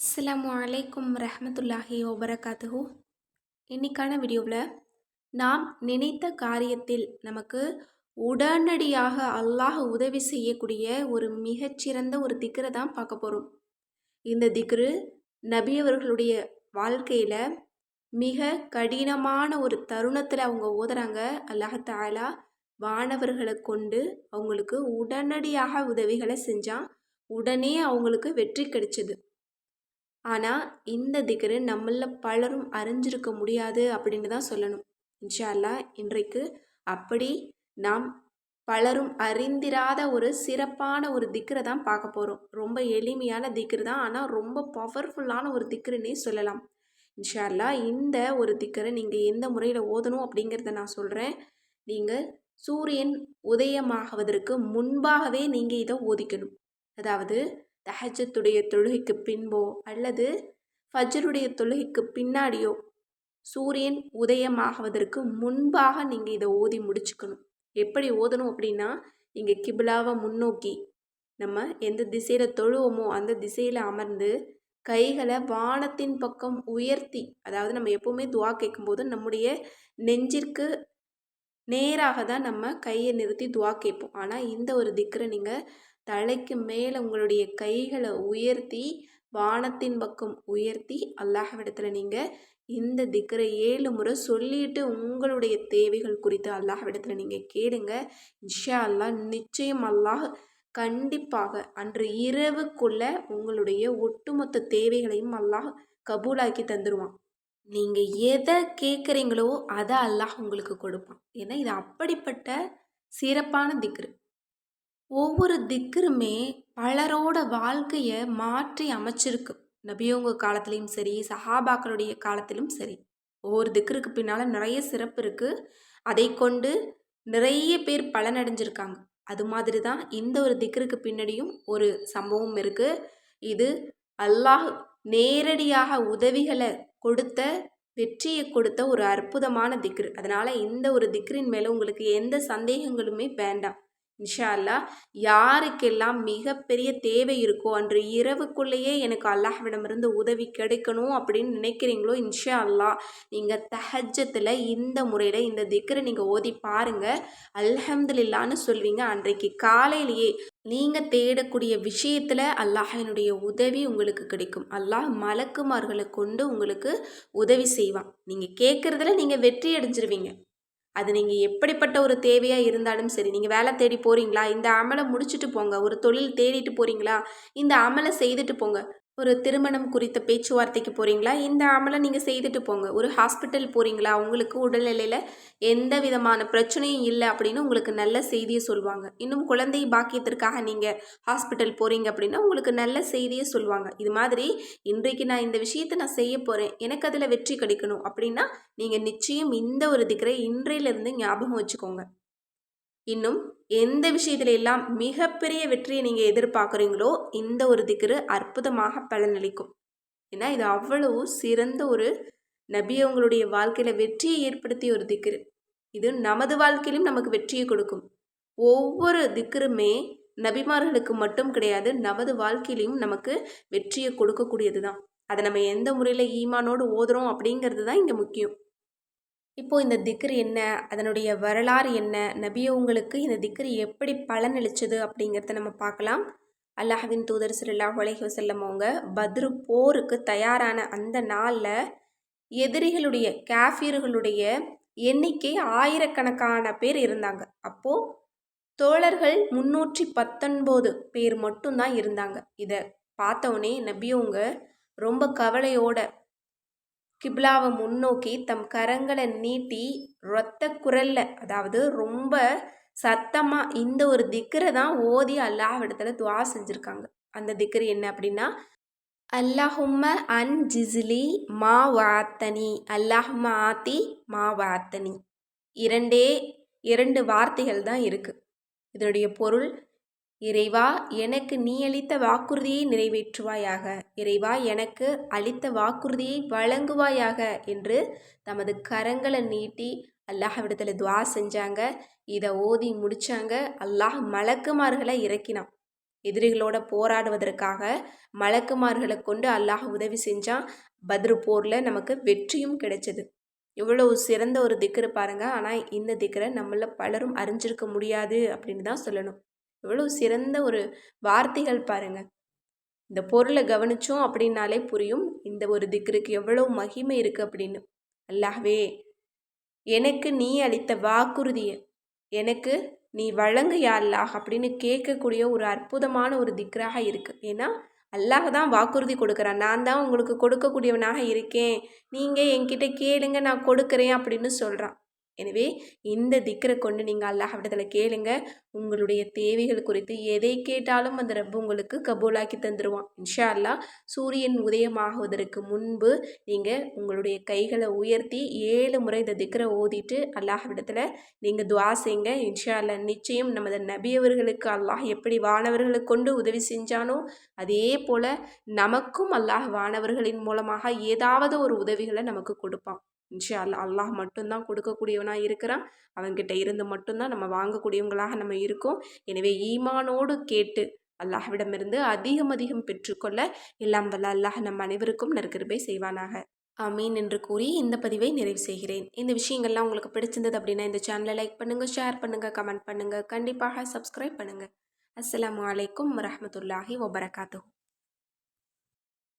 அஸ்லாம் அலைக்கும் ரஹமத்துல்லாஹி வபரகாத்துஹு. இன்னைக்கான வீடியோவில் நாம் நினைத்த காரியத்தில் நமக்கு உடனடியாக அல்லாஹ் உதவி செய்யக்கூடிய ஒரு மிகச்சிறந்த ஒரு திக்கரை தான் பார்க்க போகிறோம். இந்த திக்ரு நபியவர்களுடைய வாழ்க்கையில் மிக கடினமான ஒரு தருணத்தில் அவங்க ஓதுறாங்க. அல்லாஹாலா வானவர்களை கொண்டு அவங்களுக்கு உடனடியாக உதவிகளை செஞ்சான். உடனே அவங்களுக்கு வெற்றி கிடைச்சது. ஆனால் இந்த திக்ரு நம்மளில் பலரும் அறிஞ்சிருக்க முடியாது அப்படின்னு தான் சொல்லணும். இன்ஷா இன்றைக்கு அப்படி நாம் பலரும் அறிந்திராத ஒரு சிறப்பான ஒரு திக்ரை தான் பார்க்க போகிறோம் ரொம்ப எளிமையான திக்ரு தான். ஆனால் ரொம்ப பவர்ஃபுல்லான ஒரு திக்ருன்னே சொல்லலாம். இன்ஷா இந்த ஒரு திக்கரை நீங்கள் எந்த முறையில் ஓதணும் அப்படிங்கிறத நான் சொல்கிறேன் நீங்கள் சூரியன் உதயமாகுவதற்கு முன்பாகவே நீங்கள் இதை ஓதிக்கணும். அதாவது தஹஜத்துடைய தொழுகைக்கு பின்போ அல்லது ஃபஜருடைய தொழுகைக்கு பின்னாடியோ சூரியன் உதயமாகுவதற்கு முன்பாக நீங்கள் இதை ஓதி முடிச்சுக்கணும். எப்படி ஓதணும் அப்படின்னா நீங்கள் கிபிலாவை முன்னோக்கி நம்ம எந்த திசையில் தொழுவோமோ அந்த திசையில் அமர்ந்து கைகளை வானத்தின் பக்கம் உயர்த்தி அதாவது நம்ம எப்போவுமே துவா கேட்கும்போது நம்முடைய நெஞ்சிற்கு நேராக தான் நம்ம கையை நிறுத்தி துவா கேட்போம். ஆனால் இந்த ஒரு திக்கரை நீங்கள் தலைக்கு மேலே உங்களுடைய கைகளை உயர்த்தி வானத்தின் பக்கம் உயர்த்தி அல்லாஹ்விடத்தில் நீங்கள் இந்த திக்கரை ஏழு முறை சொல்லிட்டு உங்களுடைய தேவைகள் குறித்து அல்லாஹ்விடத்தில் நீங்கள் கேளுங்க. இன்ஷா அல்லாஹ் நிச்சயம் அல்லாஹ் கண்டிப்பாக அன்று இரவுக்குள்ள உங்களுடைய ஒட்டுமொத்த தேவைகளையும் அல்லாஹ் கபூலாக்கி தந்துடுவான் நீங்கள் எதை கேட்குறீங்களோ அதை அல்லாஹ் உங்களுக்கு கொடுப்பான். ஏன்னா இது அப்படிப்பட்ட சிறப்பான திக்ரு. ஒவ்வொரு திக்கருமே பலரோட வாழ்க்கையை மாற்றி அமைச்சிருக்கு. நபியவங்க காலத்துலேயும் சரி சஹாபாக்களுடைய காலத்திலும் சரி. ஒவ்வொரு திக்கருக்கு பின்னால் நிறைய சிறப்பு இருக்குது அதை கொண்டு நிறைய பேர் பலனடைஞ்சிருக்காங்க. அது மாதிரி தான் இந்த ஒரு திக்கருக்கு பின்னாடியும் ஒரு சம்பவம் இருக்குது இது அல்லாஹ் நேரடியாக உதவிகளை கொடுத்த வெற்றியை கொடுத்த ஒரு அற்புதமான திக்ரு அதனால் இந்த ஒரு திக்ரின் மேலே உங்களுக்கு எந்த சந்தேகங்களுமே வேண்டாம். இன்ஷா அல்லா யாருக்கெல்லாம் மிகப்பெரிய தேவை இருக்கோ அன்று இரவுக்குள்ளேயே எனக்கு அல்லாஹ்விடமிருந்து உதவி கிடைக்கணும் அப்படின்னு நினைக்கிறீங்களோ இன்ஷா அல்லா நீங்கள் தஹஜத்தில் இந்த முறையில் இந்த திக்கரை நீங்கள் ஓதி பாருங்கள் அல்ஹம்துலில்லான்னு சொல்வீங்க. அன்றைக்கு காலையிலேயே நீங்கள் தேடக்கூடிய விஷயத்தில் அல்லாஹினுடைய உதவி உங்களுக்கு கிடைக்கும். அல்லாஹ் மலக்குமார்களை கொண்டு உங்களுக்கு உதவி செய்வான். நீங்கள் கேட்குறதுல நீங்கள் வெற்றி அடைஞ்சிருவீங்க. அது நீங்கள் எப்படிப்பட்ட ஒரு தேவையாக இருந்தாலும் சரி நீங்கள் வேலை தேடி போகிறீங்களா இந்த அமலை முடிச்சுட்டு போங்க. ஒரு தொழில் தேடிட்டு போகிறீங்களா இந்த அமலை செய்துட்டு போங்க. ஒரு திருமணம் குறித்த பேச்சுவார்த்தைக்கு போகிறீங்களா இந்த அமலை நீங்கள் செய்துட்டு போங்க. ஒரு ஹாஸ்பிட்டல் போகிறீங்களா உங்களுக்கு உடல்நிலையில் எந்த விதமான பிரச்சனையும் இல்லை அப்படின்னு உங்களுக்கு நல்ல செய்தியை சொல்லுவாங்க. இன்னும் குழந்தை பாக்கியத்திற்காக நீங்கள் ஹாஸ்பிட்டல் போகிறீங்க அப்படின்னா உங்களுக்கு நல்ல செய்தியை சொல்லுவாங்க. இது மாதிரி இன்றைக்கு நான் இந்த விஷயத்தை நான் செய்ய போகிறேன் எனக்கு அதில் வெற்றி கிடைக்கணும் அப்படின்னா நீங்கள் நிச்சயம் இந்த ஒரு திக்கரை இன்றையிலேருந்து ஞாபகம் வச்சுக்கோங்க. இன்னும் எந்த விஷயத்துல எல்லாம் மிகப்பெரிய வெற்றியை நீங்கள் எதிர்பார்க்குறீங்களோ இந்த ஒரு திக்ரு அற்புதமாக பலனளிக்கும். ஏன்னா இது அவ்வளவு சிறந்த ஒரு நபி அவங்களுடைய வாழ்க்கையில் வெற்றியை ஏற்படுத்திய ஒரு திக்ரு. இது நமது வாழ்க்கையிலும் நமக்கு வெற்றியை கொடுக்கும். ஒவ்வொரு திக்ருமே நபிமார்களுக்கு மட்டும் கிடையாது நமது வாழ்க்கையிலையும் நமக்கு வெற்றியை கொடுக்கக்கூடியது தான் அதை நம்ம எந்த முறையில் ஈமானோடு ஓதுறோம் அப்படிங்கிறது தான் இங்கே முக்கியம். இப்போது இந்த திக்ரு என்ன? அதனுடைய வரலாறு என்ன? நபியவங்களுக்கு இந்த திக்ரு எப்படி பலனளிச்சது அப்படிங்கிறத நம்ம பார்க்கலாம். அல்லாஹின் தூதர் சிறுல்லாஹ் உலகி வசல்லம் அவங்க பத்ரு போருக்கு தயாரான அந்த நாளில் எதிரிகளுடைய காஃபீர்களுடைய எண்ணிக்கை ஆயிரக்கணக்கான பேர் இருந்தாங்க. அப்போது தோழர்கள் முன்னூற்றி பத்தொன்பது பேர் மட்டும்தான் இருந்தாங்க. இதை பார்த்தவொடனே நபியவங்க ரொம்ப கவலையோட கிப்லாவை முன்னோக்கி தம் கரங்களை நீட்டி ரத்த குரல்ல அதாவது ரொம்ப சத்தமாக இந்த ஒரு திக்கரை தான் ஓதி அல்லாஹ்விடத்தில் துவா செஞ்சுருக்காங்க. அந்த திக்கர் என்ன அப்படின்னா அல்லாஹும்ம அன் ஜிசிலி மா வாத்தனி அல்லாஹும்ம ஆத்தி மா வாத்தனி இரண்டே இரண்டு வார்த்தைகள் தான் இருக்குது இதனுடைய பொருள் இறைவா எனக்கு நீ அளித்த வாக்குறுதியை நிறைவேற்றுவாயாக. இறைவா எனக்கு அளித்த வாக்குறுதியை வழங்குவாயாக என்று தமது கரங்களை நீட்டி அல்லாஹ்விடத்தில் துவா செஞ்சாங்க. இதை ஓதி முடித்தாங்க அல்லாஹ் மலக்குமார்களை இறக்கினான். எதிரிகளோட போராடுவதற்காக மலக்குமார்களை கொண்டு அல்லாஹ் உதவி செஞ்சான். பத்ரு போரில் நமக்கு வெற்றியும் கிடைச்சது. இவ்வளோ சிறந்த ஒரு திக்கரு பாருங்கள் ஆனால் இந்த திக்கரை நம்மள பலரும் அறிஞ்சிருக்க முடியாது அப்படின்னு தான் சொல்லணும். எவ்வளோ சிறந்த ஒரு வார்த்தைகள் பாருங்கள் இந்த பொருளை கவனிச்சோம் அப்படின்னாலே புரியும். இந்த ஒரு திக்ருக்கு எவ்வளோ மகிமை இருக்குது அப்படின்னு. அல்லாஹ்வே எனக்கு நீ அளித்த வாக்குறுதியை எனக்கு நீ வழங்கு யா அல்லாஹ் அப்படின்னு கேட்கக்கூடிய ஒரு அற்புதமான ஒரு திக்ராக இருக்குது ஏன்னா அல்லாஹ் தான் வாக்குறுதி கொடுக்குறான். நான் தான் உங்களுக்கு கொடுக்கக்கூடியவனாக இருக்கேன். நீங்கள் என்கிட்ட கேளுங்க நான் கொடுக்குறேன் அப்படின்னு சொல்கிறான் எனவே இந்த திக்கரை கொண்டு நீங்கள் அல்லாஹ்விடத்தில் கேளுங்க. உங்களுடைய தேவைகள் குறித்து எதை கேட்டாலும் அந்த ரப்பு உங்களுக்கு கபூலாக்கி தந்துடுவான் இன்ஷா அல்லா சூரியன் உதயமாகுவதற்கு முன்பு நீங்கள் உங்களுடைய கைகளை உயர்த்தி ஏழு முறை இந்த திக்கரை ஓதிட்டு அல்லாஹ்விடத்தில் நீங்கள் துவா செய்யுங்க இன்ஷா அல்லா நிச்சயம் நமது நபியவர்களுக்கு அல்லாஹ் எப்படி வானவர்களை கொண்டு உதவி செஞ்சானோ அதே போல் நமக்கும் அல்லாஹ் வானவர்களின் மூலமாக ஏதாவது ஒரு உதவிகளை நமக்கு கொடுப்பான். இன்ஷா அல்லா அல்லாஹ் மட்டும்தான் கொடுக்கக்கூடியவனாக இருக்கிறான். அவன்கிட்ட இருந்து மட்டும்தான் நம்ம வாங்கக்கூடியவங்களாக நம்ம இருக்கோம். எனவே ஈமானோடு கேட்டு அல்லாஹ்விடமிருந்து அதிகம் அதிகம் பெற்றுக்கொள்ள எல்லாம் வல்ல அல்லாஹ் நம் அனைவருக்கும் நற்கிருபை செய்வானாக. அமீன் என்று கூறி இந்த பதிவை நிறைவு செய்கிறேன். இந்த விஷயங்கள்லாம் உங்களுக்கு பிடிச்சிருந்தது அப்படின்னா இந்த சேனலை லைக் பண்ணுங்கள் ஷேர் பண்ணுங்கள் கமெண்ட் பண்ணுங்கள் கண்டிப்பாக சப்ஸ்கிரைப் பண்ணுங்கள் அஸ்லாம் வலைக்கம் வரமத்துல்லாஹி வபரகாத்து